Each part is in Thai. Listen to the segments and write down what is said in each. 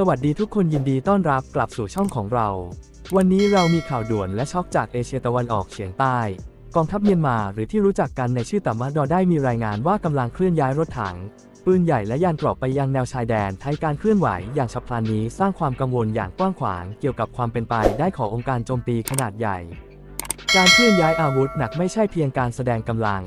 สวัสดีทุกคนยินดีต้อนรับกลับสู่ช่องของเรา วันนี้เรามีข่าวด่วนและช็อกจากเอเชียตะวันออกเฉียงใต้ กองทัพเมียนมาหรือที่รู้จักกันในชื่อตามาดอได้มีรายงานว่ากำลังเคลื่อนย้ายรถถัง ปืนใหญ่และยานเกราะไปยังแนวชายแดนไทยการเคลื่อนไหวอย่างฉับพลันนี้สร้างความกังวลอย่างกว้างขวางเกี่ยวกับความเป็นไปได้ขององค์การโจมตีขนาดใหญ่ การเคลื่อนย้ายอาวุธหนักไม่ใช่เพียงการแสดงกำลัง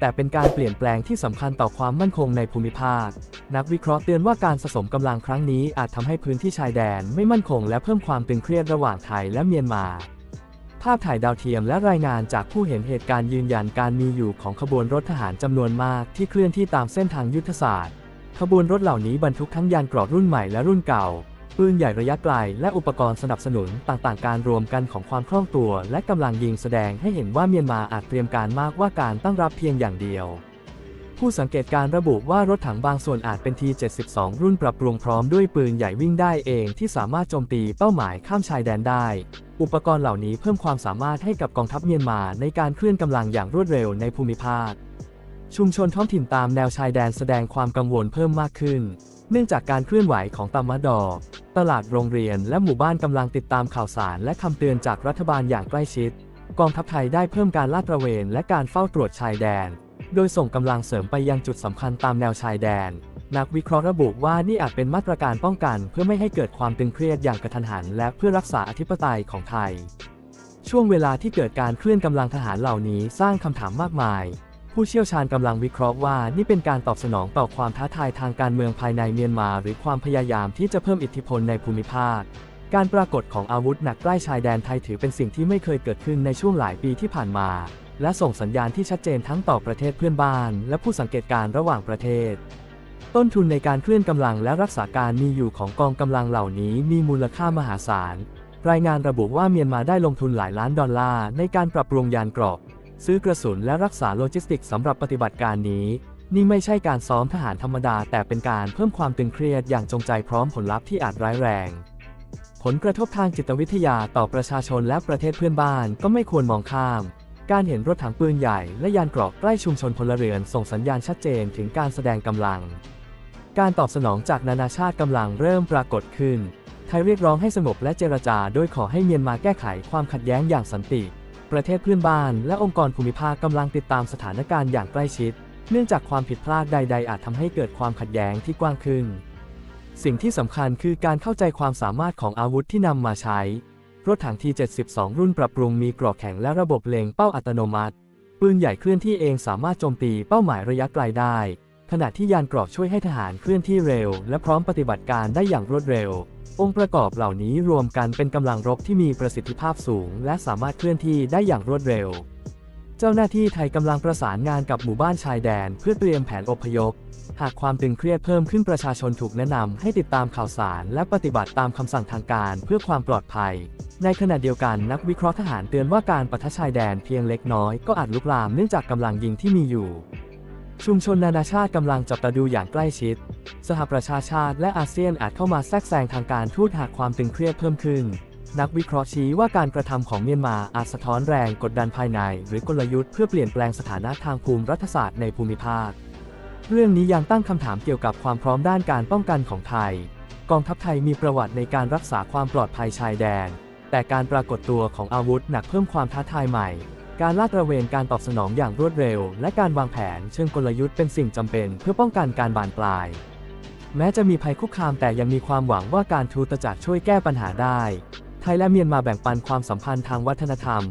แต่เป็นการเปลี่ยนแปลงที่สำคัญต่อความมั่นคงในภูมิภาค นักวิเคราะห์เตือนว่าการสะสมกำลังครั้งนี้อาจทำให้พื้นที่ชายแดนไม่มั่นคงและเพิ่มความตึงเครียดระหว่างไทยและเมียนมา ภาพถ่ายดาวเทียมและรายงานจากผู้เห็นเหตุการณ์ยืนยันการมีอยู่ของขบวนรถทหารจำนวนมากที่เคลื่อนที่ตามเส้นทางยุทธศาสตร์ ขบวนรถเหล่านี้บรรทุกทั้งยานเกราะรุ่นใหม่และรุ่นเก่า ปืนใหญ่ระยะไกล และอุปกรณ์สนับสนุนต่างๆ การรวมกันของความคล่องตัว และกำลังยิงแสดงให้เห็นว่าเมียนมาอาจเตรียมการมากว่าการตั้งรับเพียงอย่างเดียว ผู้สังเกตการระบุว่ารถถังบางส่วนอาจเป็น T72 รุ่นปรับปรุงพร้อมด้วยปืนใหญ่วิ่งได้เองที่สามารถโจมตีเป้าหมายข้ามชายแดนได้ อุปกรณ์เหล่านี้เพิ่มความสามารถให้กับกองทัพเมียนมาในการเคลื่อนกำลังอย่างรวดเร็วในภูมิภาค ชุมชนท้องถิ่นตามแนวชายแดนแสดงความกังวลเพิ่มมากขึ้น เนื่องจากการเคลื่อนไหวของตามะดอ ตลาดโรงเรียนและหมู่บ้านกำลังติดตามข่าวสารและคำเตือนจากรัฐบาลอย่างใกล้ชิด กองทัพไทยได้เพิ่มการลาดตระเวนและการเฝ้าตรวจชายแดน โดยส่งกำลังเสริมไปยังจุดสำคัญตามแนวชายแดน นักวิเคราะห์ระบุว่านี่อาจเป็นมาตรการป้องกัน เพื่อไม่ให้เกิดความตึงเครียดอย่างกระทันหัน และเพื่อรักษาอธิปไตยของไทย ช่วงเวลาที่เกิดการเคลื่อนกำลังทหารเหล่านี้สร้างคำถามมากมาย ผู้เชี่ยวชาญกำลังวิเคราะห์ว่านี่เป็นการตอบสนองต่อความท้าทายทางการเมืองภายในเมียนมา หรือความพยายามที่จะเพิ่มอิทธิพลในภูมิภาค การปรากฏของอาวุธหนักใกล้ชายแดนไทยถือเป็นสิ่งที่ไม่เคยเกิดขึ้นในช่วงหลายปีที่ผ่านมา และส่งสัญญาณที่ชัดเจนทั้งต่อประเทศเพื่อนบ้าน และผู้สังเกตการณ์ระหว่างประเทศ ต้นทุนในการเคลื่อนกำลังและรักษาการมีอยู่ของกองกำลังเหล่านี้มีมูลค่ามหาศาล รายงานระบุว่าเมียนมาได้ลงทุนหลายล้านดอลลาร์ในการปรับปรุงยานเกราะ ซื้อกระสุนและรักษาโลจิสติกสำหรับปฏิบัติการนี้ นี่ไม่ใช่การซ้อมทหารธรรมดา แต่เป็นการเพิ่มความตึงเครียดอย่างจงใจพร้อมผลลัพธ์ที่อาจร้ายแรง ผลกระทบทางจิตวิทยาต่อประชาชนและประเทศเพื่อนบ้านก็ไม่ควรมองข้าม การเห็นรถถังปืนใหญ่และยานเกราะใกล้ชุมชนพลเรือนส่งสัญญาณชัดเจนถึงการแสดงกำลัง การตอบสนองจากนานาชาติกำลังเริ่มปรากฏขึ้นไทยเรียกร้องให้สงบและเจรจาโดยขอให้เมียนมาแก้ไขความขัดแย้งอย่างสันติ ประเทศเพื่อนบ้านและองค์กรภูมิภาคกำลังติดตามสถานการณ์อย่างใกล้ชิด เนื่องจากความผิดพลาดใด ๆ อาจทำให้เกิดความขัดแย้งที่กว้างขึ้น สิ่งที่สำคัญคือการเข้าใจความสามารถของอาวุธที่นำมาใช้ รถถัง T72 รุ่นปรับปรุงมีกรอกแข็งและระบบเล็งเป้าอัตโนมัติ ปืนใหญ่เคลื่อนที่เองสามารถโจมตีเป้าหมายระยะไกลได้ ขณะที่ยานกรอกช่วยให้ทหารเคลื่อนที่เร็ว และพร้อมปฏิบัติการได้อย่างรวดเร็ว องค์ประกอบเหล่านี้รวมกันเป็นกำลังรบที่มีประสิทธิภาพสูง และสามารถเคลื่อนที่ได้อย่างรวดเร็ว เจ้าหน้าที่ไทยกำลังประสานงานกับหมู่บ้านชายแดน เพื่อเตรียมแผนอพยพ หากความตึงเครียดเพิ่มขึ้นประชาชนถูกแนะนำให้ติดตามข่าวสาร และปฏิบัติตามคำสั่งทางการเพื่อความปลอดภัย ในขณะเดียวกันนักวิเคราะห์ทหารเตือนว่าการปะทะชายแดนเพียงเล็กน้อยก็อาจลุกลามเนื่องจากกำลังยิงที่มีอยู่ ชุมชนนานาชาติกำลังจับตาดูอย่างใกล้ชิด สหประชาชาติและอาเซียนอาจเข้ามาแทรกแซงทางการทูตหากความตึงเครียดเพิ่มขึ้น นักวิเคราะห์ชี้ว่าการกระทำของเมียนมาอาจสะท้อนแรงกดดันภายใน หรือกลยุทธ์เพื่อเปลี่ยนแปลงสถานะทางภูมิรัฐศาสตร์ในภูมิภาค เรื่องนี้ยังตั้งคำถามเกี่ยวกับความพร้อมด้านการป้องกันของไทย กองทัพไทยมีประวัติในการรักษาความปลอดภัยชายแดน แต่การปรากฏตัวของอาวุธหนักเพิ่มความท้าทายใหม่ การลาดตระเวนการตอบสนองอย่างรวดเร็ว และการวางแผนเชิงกลยุทธ์เป็นสิ่งจำเป็นเพื่อป้องกันการบานปลาย แม้จะมีภัยคุกคามแต่ยังมีความหวังว่าการทูตจักรช่วยแก้ปัญหาได้ ไทยและเมียนมาแบ่งปันความสัมพันธ์ทางวัฒนธรรม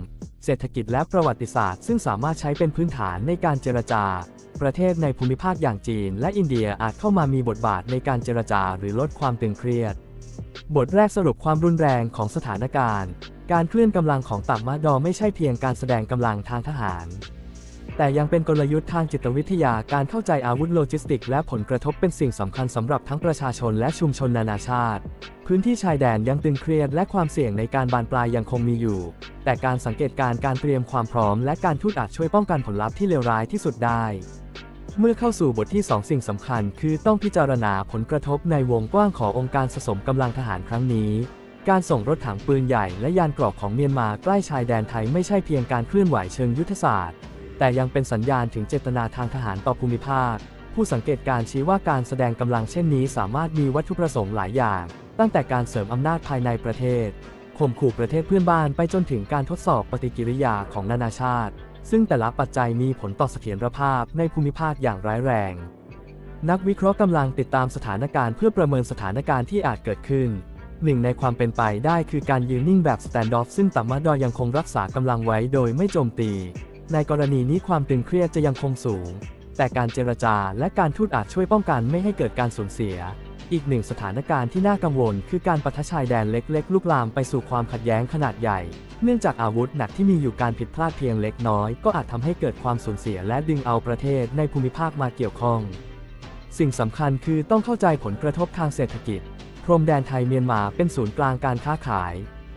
เศรษฐกิจและประวัติศาสตร์ ซึ่งสามารถใช้เป็นพื้นฐานในการเจรจา ประเทศในภูมิภาคอย่างจีน และอินเดียอาจเข้ามามีบทบาทในการเจรจาหรือลดความตึงเครียด บทแรกสรุปความรุนแรงของสถานการณ์ การเคลื่อนกำลังของตับมาดอไม่ใช่เพียงการแสดงกำลังทางทหาร แต่ยังเป็นกลยุทธ์ทางจิตวิทยาการเข้าใจอาวุธโลจิสติก และผลกระทบเป็นสิ่งสำคัญสำหรับทั้งประชาชนและชุมชนนานาชาติ พื้นที่ชายแดนยังตึงเครียดและความเสี่ยงในการบานปลายยังคงมีอยู่ แต่การสังเกตการการเตรียมความพร้อม และการทูตอาจช่วยป้องกันผลลัพธ์ที่เลวร้ายที่สุดได้เมื่อเข้าสู่บทที่ 2 สิ่งสำคัญ คือต้องพิจารณาผลกระทบในวงกว้างขององค์การสะสมกำลังทหารครั้งนี้ การส่งรถถังปืนใหญ่และยานเกราะของเมียนมาใกล้ชายแดนไทยไม่ใช่เพียงการเคลื่อนไหวเชิงยุทธศาสตร์ แต่ยังเป็นสัญญาณถึงเจตนาทางทหารต่อภูมิภาค ผู้สังเกตการณ์ชี้ว่าการแสดงกำลังเช่นนี้สามารถมีวัตถุประสงค์หลายอย่าง ตั้งแต่การเสริมอำนาจภายในประเทศข่มขู่ประเทศเพื่อนบ้านไปจนถึงการทดสอบปฏิกิริยาของนานาชาติ ซึ่งแต่ละปัจจัยมีผลต่อเสถียรภาพในภูมิภาคอย่างร้ายแรง นักวิเคราะห์กำลังติดตามสถานการณ์เพื่อประเมินสถานการณ์ที่อาจเกิดขึ้น หนึ่งในความเป็นไปได้คือการยืนนิ่งแบบสแตนด์อฟซึ่งตัมมาดอยังคงรักษากำลังไว้โดยไม่โจมตี ในกรณีนี้ความตึงเครียดจะยังคงสูง แต่การเจรจาและการทูตอาจช่วยป้องกันไม่ให้เกิดการสูญเสีย อีกหนึ่งสถานการณ์ที่น่ากังวล คือการปะทะชายแดนเล็กๆ ลุกลามไปสู่ความขัดแย้งขนาดใหญ่ เนื่องจากอาวุธหนักที่มีอยู่การผิดพลาดเพียงเล็กน้อย ก็อาจทำให้เกิดความสูญเสียและดึงเอาประเทศในภูมิภาคมาเกี่ยวข้อง สิ่งสำคัญคือต้องเข้าใจผลกระทบทางเศรษฐกิจ พรมแดนไทยเมียนมาเป็นศูนย์กลางการค้าขาย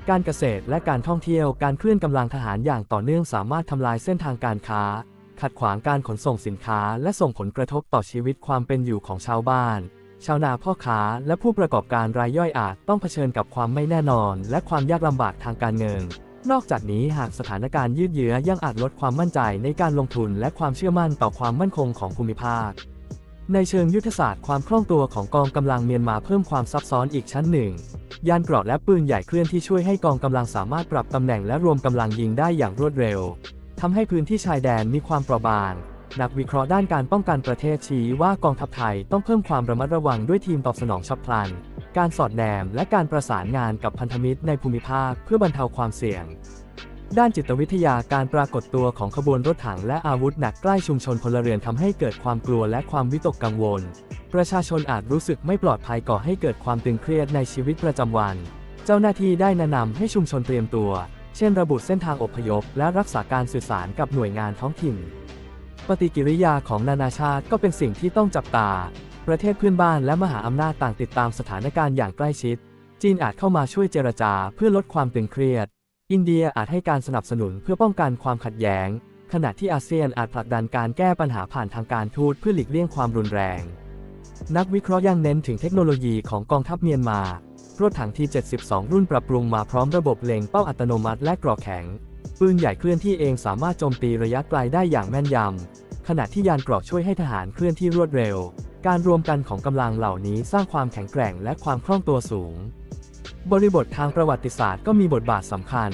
การเกษตรและการท่องเที่ยวการเคลื่อนกำลังทหารอย่างต่อเนื่องสามารถทำลายเส้นทางการค้า ขัดขวางการขนส่งสินค้า และส่งผลกระทบต่อชีวิตความเป็นอยู่ของชาวบ้าน ชาวนาพ่อค้าและผู้ประกอบการรายย่อยอาจต้องเผชิญกับความไม่แน่นอน และความยากลำบากทางการเงิน นอกจากนี้หากสถานการณ์ยืดเยื้อยังอาจลดความมั่นใจในการลงทุนและความเชื่อมั่นต่อความมั่นคงของภูมิภาค ในเชิงยุทธศาสตร์ความคล่องตัวของกองกำลังเมียนมาเพิ่มความซับซ้อนอีกชั้นหนึ่ง ยานเกราะและปืนใหญ่เคลื่อนที่ช่วยให้กองกำลังสามารถปรับตำแหน่งและรวมกำลังยิงได้อย่างรวดเร็วทำให้พื้นที่ชายแดนมีความเปราะบาง นักวิเคราะห์ด้านการป้องกันประเทศชี้ว่ากองทัพไทยต้องเพิ่มความระมัดระวังด้วยทีมตอบสนองฉับพลัน การสอดแนมและการประสานงานกับพันธมิตรในภูมิภาคเพื่อบรรเทาความเสี่ยง ด้านจิตวิทยาการปรากฏตัวของขบวนรถถังและอาวุธหนักใกล้ชุมชนพลเรือนทำให้เกิดความกลัวและความวิตกกังวล ประชาชนอาจรู้สึกไม่ปลอดภัยก่อให้เกิดความตึงเครียดในชีวิตประจำวัน เจ้าหน้าที่ได้แนะนำให้ชุมชนเตรียมตัว เช่น ระบุเส้นทางอพยพ และรักษาการสื่อสารกับหน่วยงานท้องถิ่น ปฏิกิริยาของนานาชาติก็เป็นสิ่งที่ต้องจับตา ประเทศเพื่อนบ้านและมหาอำนาจต่างติดตามสถานการณ์อย่างใกล้ชิด จีนอาจเข้ามาช่วยเจรจาเพื่อลดความตึงเครียด อินเดียอาจให้การสนับสนุนเพื่อป้องกันความขัดแย้ง ขณะที่อาเซียนอาจผลักดันการแก้ปัญหาผ่านทางการทูตเพื่อหลีกเลี่ยงความรุนแรง นักวิเคราะห์ยังเน้นถึงเทคโนโลยีของกองทัพเมียนมารถถังที่ 72 รุ่นปรับปรุงมาพร้อมระบบเล็งเป้าอัตโนมัติและกรอกแข็ง ปืนใหญ่เคลื่อนที่เองสามารถโจมตีระยะไกลได้อย่างแม่นยำ ขณะที่ยานกรอกช่วยให้ทหารเคลื่อนที่รวดเร็ว การรวมกันของกำลังเหล่านี้สร้างความแข็งแกร่งและความคล่องตัวสูง บริบททางประวัติศาสตร์ก็มีบทบาทสำคัญ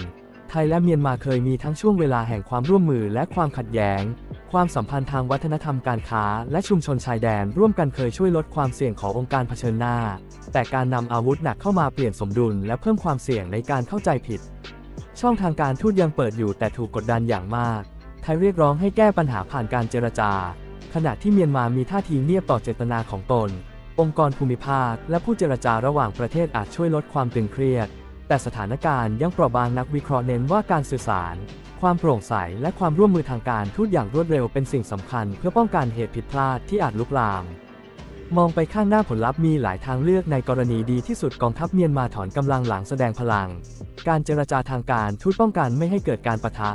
ไทยและเมียนมาเคยมีทั้งช่วงเวลาแห่งความร่วมมือและความขัดแย้ง ความสัมพันธ์ทางวัฒนธรรมการค้า และชุมชนชายแดน ร่วมกันเคยช่วยลดความเสี่ยงขององค์การเผชิญหน้า แต่การนำอาวุธหนักเข้ามาเปลี่ยนสมดุล และเพิ่มความเสี่ยงในการเข้าใจผิด ช่องทางการทูตยังเปิดอยู่แต่ถูกกดดันอย่างมาก ไทยเรียกร้องให้แก้ปัญหาผ่านการเจรจา ขณะที่เมียนมามีท่าทีเงียบต่อเจตนาของตน องค์กรภูมิภาค และผู้เจรจาระหว่างประเทศอาจช่วยลดความตึงเครียด แต่สถานการณ์ยังเปราะบางนักวิเคราะห์เน้นว่าการสื่อสาร ความโปร่งใส และความร่วมมือทางการทูตอย่างรวดเร็วเป็นสิ่งสำคัญ เพื่อป้องกันเหตุผิดพลาดที่อาจลุกลาม มองไปข้างหน้าผลลัพธ์มีหลายทางเลือกในกรณีดีที่สุดกองทัพเมียนมาถอนกำลังหลังแสดงพลัง การเจรจาทางการทูตป้องกันไม่ให้เกิดการปะทะ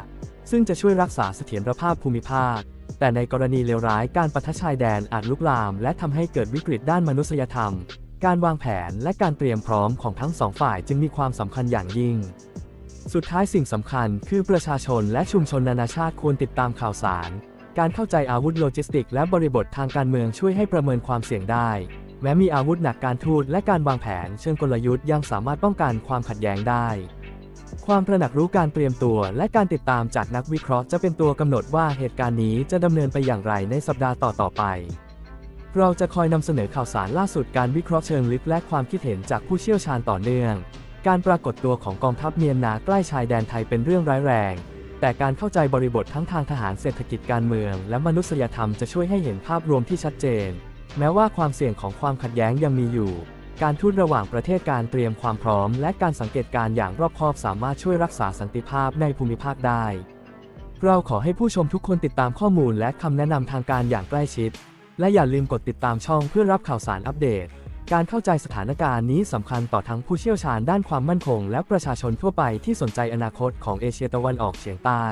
ซึ่งจะช่วยรักษาเสถียรภาพภูมิภาค แต่ในกรณีเลวร้ายการปะทะชายแดนอาจลุกลาม และทำให้เกิดวิกฤตด้านมนุษยธรรม การวางแผนและการเตรียมพร้อมของทั้งสองฝ่ายจึงมีความสำคัญอย่างยิ่ง สุดท้ายสิ่งสำคัญคือประชาชนและชุมชนนานาชาติควรติดตามข่าวสาร การเข้าใจอาวุธโลจิสติก และบริบททางการเมืองช่วยให้ประเมินความเสี่ยงได้แม้มีอาวุธหนักการทูตและการวางแผนเชิงกลยุทธ์ยังสามารถป้องกันความขัดแย้งได้ ความตระหนักรู้การเตรียมตัว และการติดตามจากนักวิเคราะห์จะเป็นตัวกำหนดว่าเหตุการณ์นี้จะดำเนินไปอย่างไรในสัปดาห์ต่อๆไป เราจะคอยนำเสนอข่าวสารล่าสุดการวิเคราะห์เชิงลึกและความคิดเห็นจากผู้เชี่ยวชาญต่อเนื่อง การปรากฏตัวของกองทัพเมียนนาใกล้ชายแดนไทยเป็นเรื่องร้ายแรง แต่การเข้าใจบริบททั้งทางทหารเศรษฐกิจการเมือง และมนุษยธรรมจะช่วยให้เห็นภาพรวมที่ชัดเจน แม้ว่าความเสี่ยงของความขัดแย้งยังมีอยู่ การทูตระหว่างประเทศการเตรียมความพร้อม และการสังเกตการอย่างรอบคอบสามารถช่วยรักษาสันติภาพในภูมิภาคได้ เราขอให้ผู้ชมทุกคนติดตามข้อมูลและคำแนะนำทางการอย่างใกล้ชิด และอย่าลืมกดติดตามช่องเพื่อรับข่าวสารอัปเดต การเข้าใจสถานการณ์นี้สำคัญต่อทั้งผู้เชี่ยวชาญด้านความมั่นคง และประชาชนทั่วไปที่สนใจอนาคตของเอเชียตะวันออกเฉียงใต้